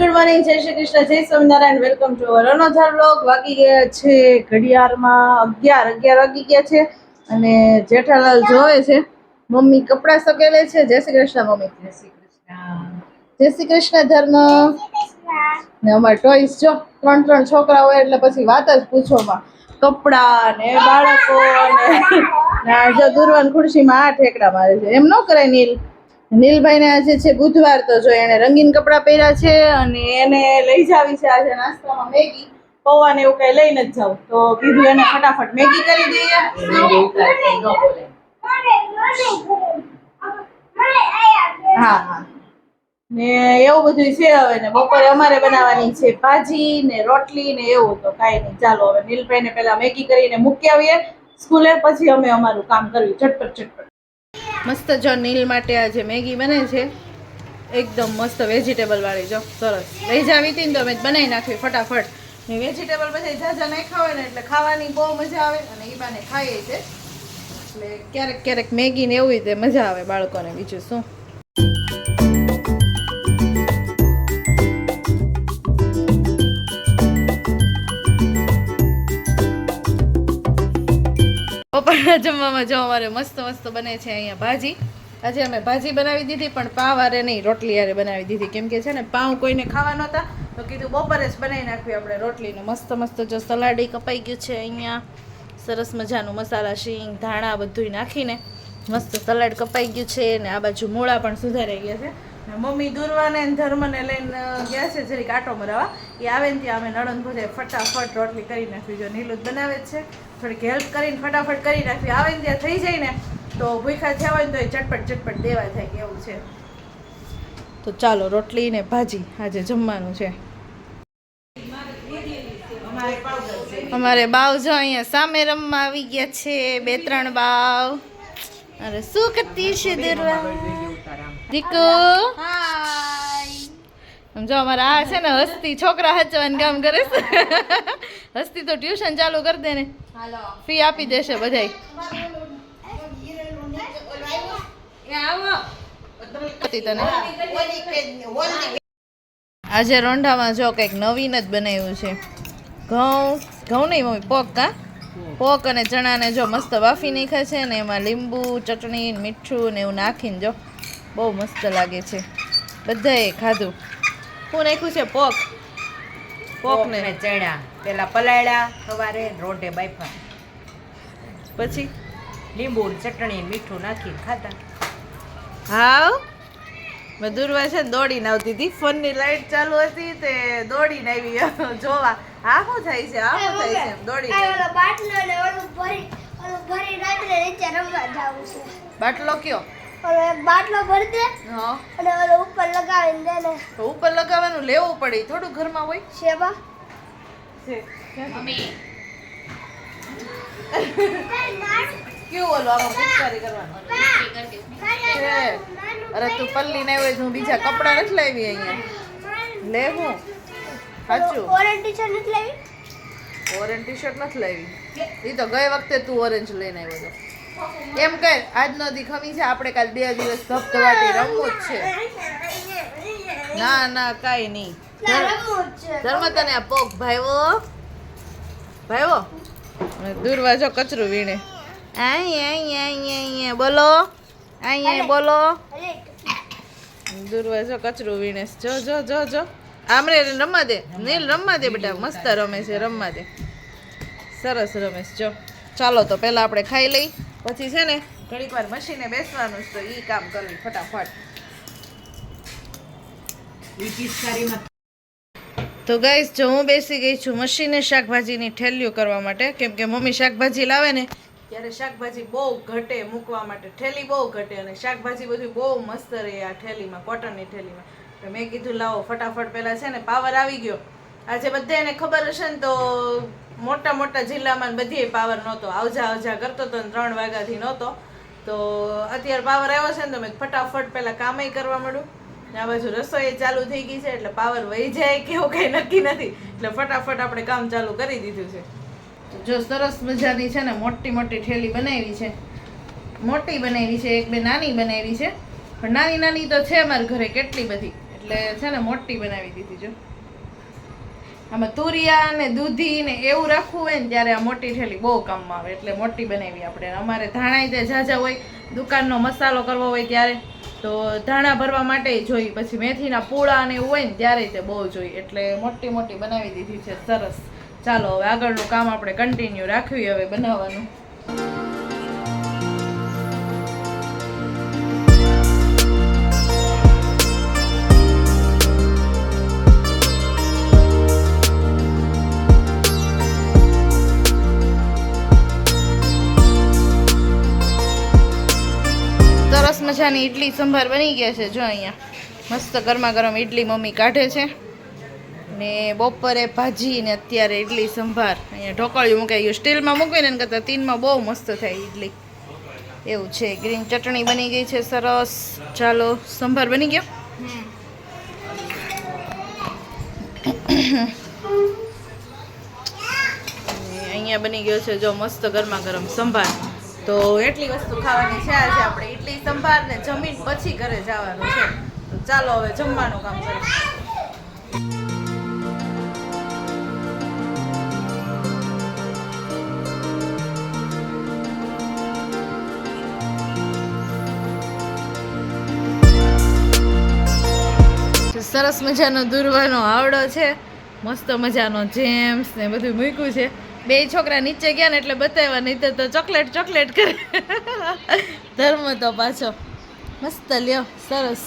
Good morning જય શ્રી કૃષ્ણ જય Swaminarayan welcome to our another blog વાગી ગયા છે ઘડિયાળમાં અગિયાર અગિયાર વાગી ગયા છે અને જેઠાલાલ જોવે છે. મમ્મી કપડાં સકેલે છે. જય શ્રી કૃષ્ણ મમ્મી. જય શ્રી કૃષ્ણ. જય શ્રી કૃષ્ણ ધર્મ. ને અમારે ટોઈસ જો ત્રણ ત્રણ છોકરા હોય એટલે પછી વાત જ પૂછોમાં. કપડાં ને બાળકો ને જો દુર્વાન ખુરશીમાં આ ઠેકડા મારે છે. એમ ન કરે નીલ. નીલભાઈને આજે છે બુધવાર તો જો એને રંગીન કપડાં પહેર્યા છે અને એને લઈ જાવી છે આજે નાસ્તામાં મેગી. પૌવા ને એવું કઈ લઈને જ જાવ તો કીધું એને ફટાફટ મેગી કરી દઈએ. હા હા. ને એવું બધું છે હવે બપોરે અમારે બનાવવાની છે ભાજી ને રોટલી ને એવું તો કાંઈ નહીં. ચાલો હવે નીલભાઈને પહેલા મેગી કરીને મૂકી આવીએ. સ્કૂલે પછી અમે અમારું કામ કર્યું. ઝટપટ ઝટપટ. મસ્ત જો નીલ માટે આજે મેગી બને છે, એકદમ મસ્ત વેજીટેબલ વાળી, જો સરસ. લઈ જાવી હતી ને તો અમે બનાવી નાખવી ફટાફટ. વેજીટેબલ પછી જાજા નહીં ખાવે ને એટલે ખાવાની બહુ મજા આવે અને એ બાને ખાઈએ છે. એટલે ક્યારેક ક્યારેક મેગી ને એવું રીતે મજા આવે બાળકોને બીજું શું. બપોરના જમવામાં જો અમારે મસ્ત મસ્ત બને છે અહીંયા ભાજી. આજે અમે ભાજી બનાવી દીધી, પણ પાવ આરે નહીં, રોટલી હારે બનાવી દીધી. કેમ કે છે ને પાઉં કોઈને ખાવા નહોતા, તો કીધું બપોરે જ બનાવી નાખવી આપણે રોટલીને. મસ્ત મસ્ત જો સલાડી કપાઈ ગયું છે અહીંયા. સરસ મજાનું મસાલા, શીંગ, ધાણા બધુંય નાખીને મસ્ત સલાડ કપાઈ ગયું છે ને આ બાજુ મૂળા પણ સુધારાઈ ગયા છે. મમ્મી દુર્વાને ધર્મને લઈને ગયા છે જરીક આટો મરાવા. એ આવે ને ત્યાં અમે નણંદ ભોજાએ ફટાફટ રોટલી કરી નાખવી. જો નીલું બનાવે છે. થોડીક હેલ્પ કરીને ફટાફટ કરી નાખવી. આવે ને ત્યાં થઈ જાય ને, તો ભૂખા થયા હોય ને તો એ ચટપટ ચટપટ દેવા થાય એવું છે. તો ચાલો, રોટલી ને ભાજી આજે જમવાનું છે. અમારે બાવ જો અહીંયા સામે રમવા આવી ગયા છે. બે ત્રણ બાવ. અરે શું કરતી છે દરવા? દીકુ. સમજો અમારે આ છે ને હસ્તી છોકરા હચવાનું કામ કરે છે. હસ્તી તો ટ્યુશન ચાલુ કરી દે ને. ફી આપી દેશે બધાય. તને? આજે રોંઢામાં જો કંઈક નવીન જ બનાવ્યું છે. ઘઉં ઘઉં નહીં મમ્મી પોક કા પોક અને ચણાને જો મસ્ત બાફી નાખ્યા છે ને એમાં લીંબુ ચટણી મીઠું ને એવું નાખીને જો બહુ મસ્ત લાગે છે. બધાએ ખાધું. શું નાખ્યું છે પોક? પોક ને ચણા. પેલા પલાળ્યા સવારે રોટે બાફા. પછી? લીંબુ ચટણી મીઠું નાખીને ખાતા હાવ? મેં દુર્વા છે ને દોડીને આવતી હતી. ફોનની લાઈટ ચાલુ હતી તે દોડીને આવી જોવા. આ શું થાય છે? આ શું થાય છે દોડીને બાટલો ને ઓલું ભરી ઓલું ભરી રાત્રે નીચે રમવા જાવું છે. બાટલો કયો? ઓલો બાટલો ભરી દે હા. અને ઓલો ઉપર લગાવીને દે ને. તો ઉપર લગાવવાનું લેવું પડે. થોડું ઘરમાં હોય. શેબા કેવું ઓલું આમાં પિચકારી કરવાનું? અરે તું પલ્લી ને હોય હું બીજા કપડાં નથી લાવી અહીંયા. લે હું. સાચું. ઓરેન્જ ટી-શર્ટ નથી લાવી? ઓરેન્જ ટી શર્ટ નથી લાવી. એ તો ગઈ વખતે તું ઓરેન્જ લઈને આવ્યો હતો એમ કહે આજનો દી ખમી છે આપણે કાલ બે દિવસ ધબધબાટી રમવું જ છે. ના ના કાંઈ નહીં. ધર્મ તને આ પોક ભાઈવો. ભાઈવો. દૂરવા જો કચરું વીણે. બોલો. અહીંયા બોલો. દૂરવા જો કચરું વીણે છે. જો જો જો જો. આમરે રમવા દે. નીલ રમવા દે બેટા મસ્ત રમે છે, રમવા દે. સરસ રમેશ જો, ચાલો તો પહેલાં આપણે ખાઈ લઈ. પછી છે ને ઘણીક વાર મશીને બેસવાનું છે તો એ કામ કરવી ફટાફટ. તો ગાઈસ, જો હું બેસી ગઈ છું મશીને શાકભાજીની ઠેલીઓ કરવા માટે. કેમ કે મમ્મી શાકભાજી લાવે ને ત્યારે શાકભાજી બહુ ઘટે મૂકવા માટે, ઠેલી બહુ ઘટે અને શાકભાજી બધું બહુ મસ્ત રહે આ ઠેલીમાં, કોટનની ઠેલીમાં. તો મેં કીધું, લાવો, ફટાફટ પહેલાં છે ને પાવર આવી ગયો. આજે બધાને ખબર હશે ને તો મોટા મોટા જિલ્લામાં બધીએ પાવર નહોતો. આવજા આવજા કરતો હતો ને ત્રણ વાગ્યાથી નહોતો. તો અત્યારે પાવર આવ્યો છે ને તો મેં ફટાફટ પહેલાં કામય કરવા માંડું ને આ બાજુ રસોઈ ચાલુ થઈ ગઈ છે એટલે પાવર વહી જાય કે એવું કંઈ નક્કી નથી. એટલે ફટાફટ આપણે કામ ચાલુ કરી દીધું છે. જો સરસ મજાની છે ને મોટી મોટી ઠેલી બનાવી છે. મોટી બનાવી છે, એક બે નાની બનાવી છે. પણ નાની નાની તો છે મારા ઘરે કેટલી બધી. એટલે છે ને મોટી બનાવી દીધી જો. આમાં તુરિયા ને દૂધી ને એવું રાખવું હોય ને ત્યારે આ મોટી ઠેલી બહુ કામમાં આવે. એટલે મોટી બનાવી આપણે. અમારે ધાણા તે ઝાઝા હોય, દુકાનનો મસાલો કરવો હોય ત્યારે, તો ધાણા ભરવા માટે જોઈ. પછી મેથીના પૂળા ને એવું હોય ને ત્યારે તે બહુ જોઈ. એટલે મોટી મોટી બનાવી દીધી છે. સરસ. ચાલો, હવે આગળનું કામ આપણે કન્ટિન્યુ રાખ્યું હવે બનાવવાનું. સરસ મજાની ઈડલી સંભાર બની ગયા છે, જો અહીંયા. મસ્ત ગરમા ગરમ ઈડલી મમ્મી કાઢે છે. ને બપોરે ભાજી ને અત્યારે ઇડલી સંભાર. અહીંયા ઢોકળિયું મૂકાઈ ગયું. સ્ટીલમાં મૂકીને એના કરતાં તીનમાં બહુ મસ્ત થાય ઈડલી. એવું છે. ગ્રીન ચટણી બની ગઈ છે. સરસ. ચાલો, સંભાર બની ગયો? અને અહીંયા બની ગયો છે જો મસ્ત ગરમા ગરમ સંભાર. તો એટલી વસ્તુ ખાવાની છે આજે આપણે. ઇડલી સંભાર ને જમીન પછી ઘરે જવાનું છે. ચાલો હવે જમવાનું કામ કરીએ. સરસ મજાનો દૂરવાનો આવડો છે. મસ્ત મજાનો જેમ્સ ને બધું મૂક્યું છે. બે છોકરા નીચે ગયા ને એટલે બતાવ્યા, નહીં તો ચોકલેટ ચોકલેટ કરે. ધર્મ તો પાછો. મસ્ત લ્યો, સરસ.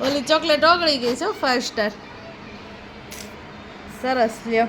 ઓલી ચોકલેટ ઓગળી ગઈ છે ફાઈવ સ્ટાર સરસ લ્યો.